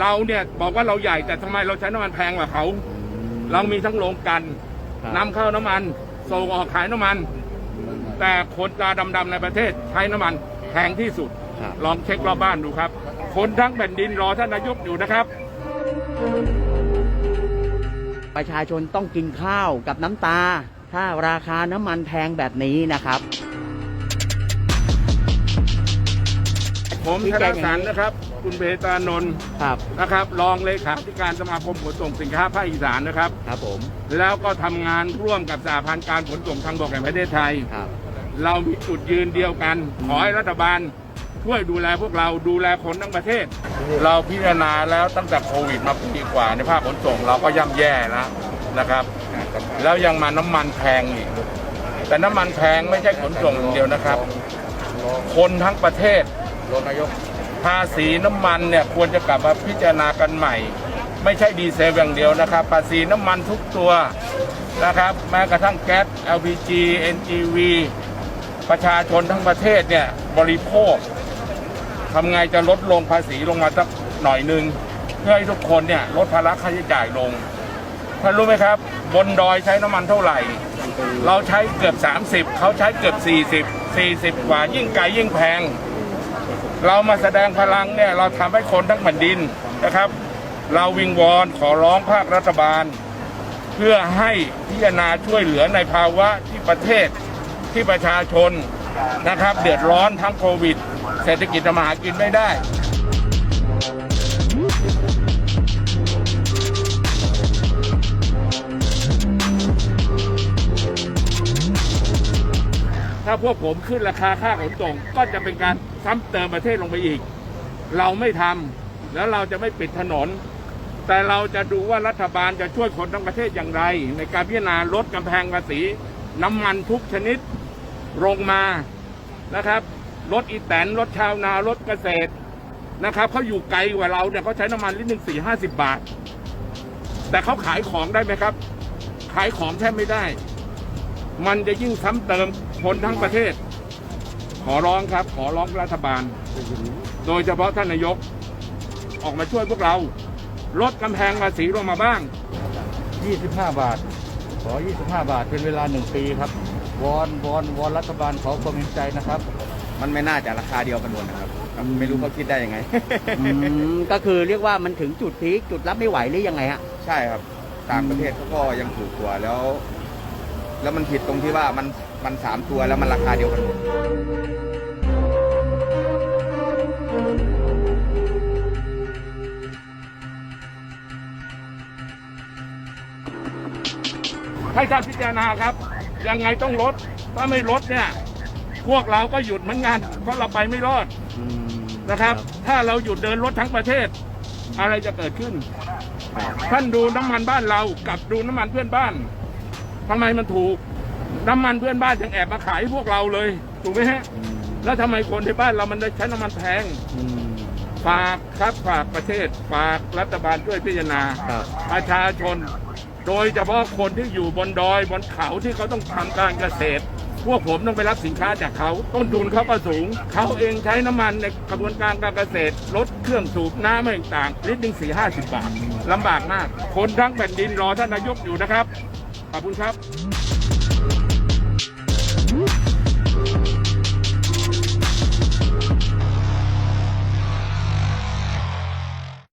เราเนี่ยบอกว่าเราใหญ่แต่ทำไมเราใช้น้ำมันแพงกว่าเขา เรามีทั้งโรงกลันครับ นำเข้าน้ำมันส่งออกขายน้ำมัน แต่คนตาดำๆในประเทศใช้น้ำมันแพงที่สุด ครับ ลองเช็ครอบบ้านดูครับ คนทั้งแผ่นดินรอท่านนายกอยู่นะครับ ประชาชนต้องกินข้าวกับน้ำตา ถ้าราคาน้ำมันแพงแบบนี้นะครับ ผมชี้ธแจนงอย่างนี้สันนะครับ คุณเบตานนท์ครับนะครับรองเลขาธิการสมาคมขนส่งสินค้าภาคอีสานนะครับ ครับผม แล้วก็ทำงานร่วมกับสหพันธ์การขนส่งทางบกแห่งประเทศไทยครับ เรามีจุดยืนเดียวกัน ขอให้รัฐบาลช่วยดูแลพวกเราดูแลคนทั้งประเทศ เราพิจารณาแล้วตั้งแต่โควิดมาปีกว่าในภาคขนส่งเราก็ย่ำแย่แล้วนะครับ แล้วยังมาน้ำมันแพงอีกแต่น้ำมันแพงไม่ใช่ขนส่งอย่างเดียวนะครับ คนทั้งประเทศ รนายก ภาษีน้ำมันเนี่ยควรจะกลับมาพิจารณากันใหม่ ไม่ใช่ดีเซลอย่างเดียวนะครับ ภาษีน้ำมันทุกตัวนะครับ แม้กระทั่งแก๊ส LPG NGV ประชาชนทั้งประเทศเนี่ยบริโภคทำไงจะลดลงภาษีลงมาสักหน่อยหนึ่งเพื่อให้ทุกคนเนี่ยลดภาระค่าใช้จ่ายลงท่านรู้ไหมครับ บนดอยใช้น้ำมันเท่าไหร่ เราใช้เกือบ 30 เขาใช้เกือบ 40 40 กว่ายิ่งไกลยิ่งแพง เรามาแสดงพลังเนี่ยเราทำให้คนทั้งแผ่นดินนะครับ เราวิงวอนขอร้องภาครัฐบาล เพื่อให้พิจารณาช่วยเหลือในภาวะที่ประเทศที่ประชาชนนะครับ เดือดร้อนทั้งโควิด เศรษฐกิจทำมาหากินไม่ได้ ถ้าพวกผมขึ้นราคาค่าขนส่งก็จะเป็นการซ้ำเติมประเทศลงไปอีก เราไม่ทำแล้วเราจะไม่ปิดถนน แต่เราจะดูว่ารัฐบาลจะช่วยคนทั้งประเทศอย่างไร ในการพิจารณาลดกำแพงภาษีน้ำมันทุกชนิดลงมานะครับรถอีแตนรถชาวนารถเกษตรนะครับเขาอยู่ไกลกว่าเราเนี่ยเขาใช้น้ำมันลิตรหนึ่งสี่ห้าสิบบาท แต่เขาขายของได้ไหมครับ ขายของแทบไม่ได้ มันจะยิ่งซ้ำเติมคนทั้งประเทศ ขอร้องครับ ขอร้องรัฐบาล โดยเฉพาะท่านนายก ออกมาช่วยพวกเรา ลดกำแพงภาษีลงมาบ้าง 25 บาท ขอ 25 บาท เป็นเวลา1ปีครับ วอน วอน วอนรัฐบาลขอความเห็นใจนะครับ มันไม่น่าจะราคาเดียวกันหมดนะครับครับ ไม่รู้เขาคิดได้ยังไง อืมก็คือเรียกว่ามันถึงจุดพีคจุดรับไม่ไหวหรือยังไงฮะ ใช่ครับ ต่างประเทศเขาก็ยังถูกกว่าแล้ว แล้วมันผิดตรงที่ว่ามันมันสามตัวแล้วมันราคาเดียวกันหมดให้ท่านพิจารณาครับ ยังไงต้องลด ถ้าไม่ลดเนี่ย พวกเราก็หยุดเหมือนกันเพราะเราไปไม่รอดอืมนะครับ ถ้าเราหยุดเดินรถทั้งประเทศ อะไรจะเกิดขึ้น ท่านดูน้ำมันบ้านเรากับดูน้ำมันเพื่อนบ้าน ทำไมมันถูก น้ำมันเพื่อนบ้านยังแอบมาขายให้พวกเราเลย ถูกไหมฮะ แล้วทำไมคนในบ้านเรามันได้ใช้น้ำมันแพงอืมฝากครับฝากประเทศฝากรัฐบาลช่วยพิจารณาครับประชาชน โดยเฉพาะคนที่อยู่บนดอยบนเขาที่เขาต้องทำการเกษตร พวกผมต้องไปรับสินค้าจากเขา ต้นทุนเขาก็สูง เขาเองใช้น้ำมันในกระบวนการการเกษตรลดเครื่องสูบน้ำอะไรต่างๆลิตรหนึ่งสี่ห้าสิบบาทลำบากมาก คนทั้งแผ่นดินรอท่านนายกอยู่นะครับ ขอบคุณครับ